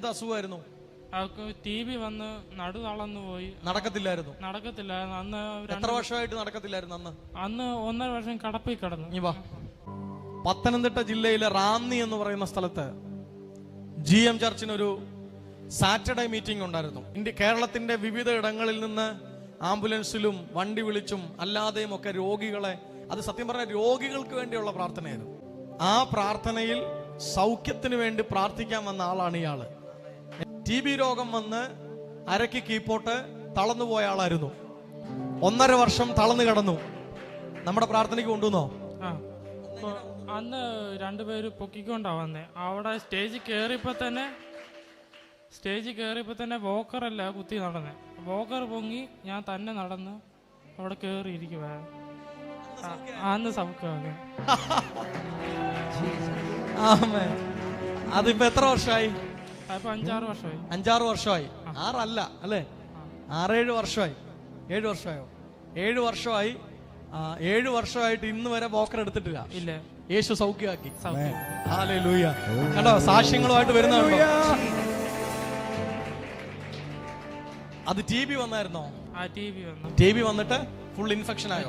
എന്ത് അസുഖമായിരുന്നു? അവർക്ക് T B വന്ന് നടു തളർന്നു പോയി. നടക്കത്തില്ലായിരുന്നു. നടക്കത്തില്ലായിരുന്നു. അന്ന് എത്ര വർഷമായിട്ട് നടക്കത്തില്ലായിരുന്നു അന്ന്? അന്ന് ഒന്നര വർഷം കടപ്പിൽ കിടന്നു. ഇനി വാ. പത്തനംതിട്ട ജില്ലയിലെ റാന്നി എന്ന് പറയുന്ന സ്ഥലത്ത് ജി എം ചർച്ചിനൊരു സാറ്റർഡേ മീറ്റിംഗ് ഉണ്ടായിരുന്നു. ഇന്ത്യ കേരളത്തിന്റെ വിവിധ ഇടങ്ങളിൽ നിന്ന് ആംബുലൻസിലും വണ്ടി വിളിച്ചും അല്ലാതെയും ഒക്കെ രോഗികളെ അത് സത്യം പറഞ്ഞ രോഗികൾക്ക് വേണ്ടിയുള്ള പ്രാർത്ഥനയായിരുന്നു. ആ പ്രാർത്ഥനയിൽ സൗഖ്യത്തിന് വേണ്ടി പ്രാർത്ഥിക്കാൻ വന്ന ആളാണ് ഇയാൾ. ടി ബി രോഗം വന്ന് അരക്ക് കീപ്പോട്ട് തളന്നു പോയ ആളായിരുന്നു. ഒന്നര വർഷം തളന്നു കിടന്നു. നമ്മുടെ പ്രാർത്ഥനയ്ക്ക് കൊണ്ടുവന്നോ? അന്ന് രണ്ടുപേര് പൊക്കിക്കൊണ്ടാ വന്നേ. അവിടെ സ്റ്റേജിൽ കയറിയപ്പോ തന്നെ സ്റ്റേജിൽ കയറിയപ്പോ തന്നെ വോക്കറല്ല കുത്തി നടന്നേ. വോക്കർ പൊങ്ങി ഞാൻ തന്നെ നടന്ന് അവിടെ കയറി ഇരിക്കുക അന്ന് സൗഖ്യമാണ് ആമേ അതിപ്പോ എത്ര വർഷമായി? അഞ്ചാറ് വർഷമായി. ആറല്ല അല്ലേ? ആറേഴ് വർഷമായി. ഏഴ് വർഷമായോ? ഏഴ് വർഷമായി. ഏഴ് വർഷമായിട്ട് ഇന്ന് വരെ ബോക്കർ എടുത്തിട്ടില്ല. ഇല്ല. യേശു സൗഖ്യമാക്കി. കേട്ടോ കണ്ടോ സാക്ഷ്യങ്ങളുമായിട്ട് വരുന്നുണ്ടോ അത് ടി ബി വന്നായിരുന്നോ? ടി ബി വന്നിട്ട് ഫുൾ ഇൻഫെക്ഷൻ ആയോ?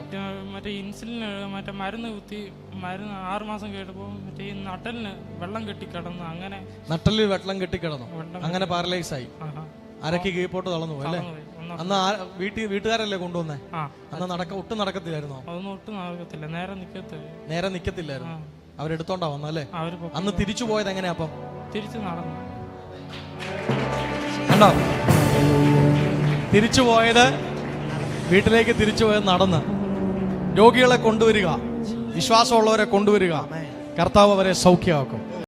മറ്റേ ഇൻസുലിൻ മറ്റേ മരുന്ന് കുത്തി മരുന്ന് ആറ് മാസം കേട്ടപ്പോൾ മറ്റേ ഈ നട്ടലിന് വെള്ളം കെട്ടി കിടന്നു അങ്ങനെ നട്ടലിൽ വെള്ളം കെട്ടി കിടന്നു അങ്ങനെ പാരലൈസ് ആയി. അരക്കി കീഴ്പോട്ട് തളർന്നു പോയി, അല്ലേ? അന്ന് വീട്ടിൽ വീട്ടുകാരല്ലേ കൊണ്ടുവന്നേ? അന്ന് നടക്ക ഒട്ടും നടക്കത്തില്ലായിരുന്നോ? അതൊന്നും ഒട്ടും നടക്കത്തില്ല. നേരെ നിക്കത്തില്ല. നേരെ നിക്കത്തില്ലായിരുന്നു. അവരെടുത്തോണ്ടാ വന്നല്ലേ അല്ലേ? അന്ന് തിരിച്ചു പോയത് എങ്ങനെയാ അപ്പം? തിരിച്ചു നടന്നു. കണ്ടോ? തിരിച്ചു പോയത് വീട്ടിലേക്ക് തിരിച്ചു പോയത് നടന്ന് രോഗികളെ കൊണ്ടുവരിക വിശ്വാസമുള്ളവരെ കൊണ്ടുവരിക കർത്താവ് അവരെ സൗഖ്യമാക്കും.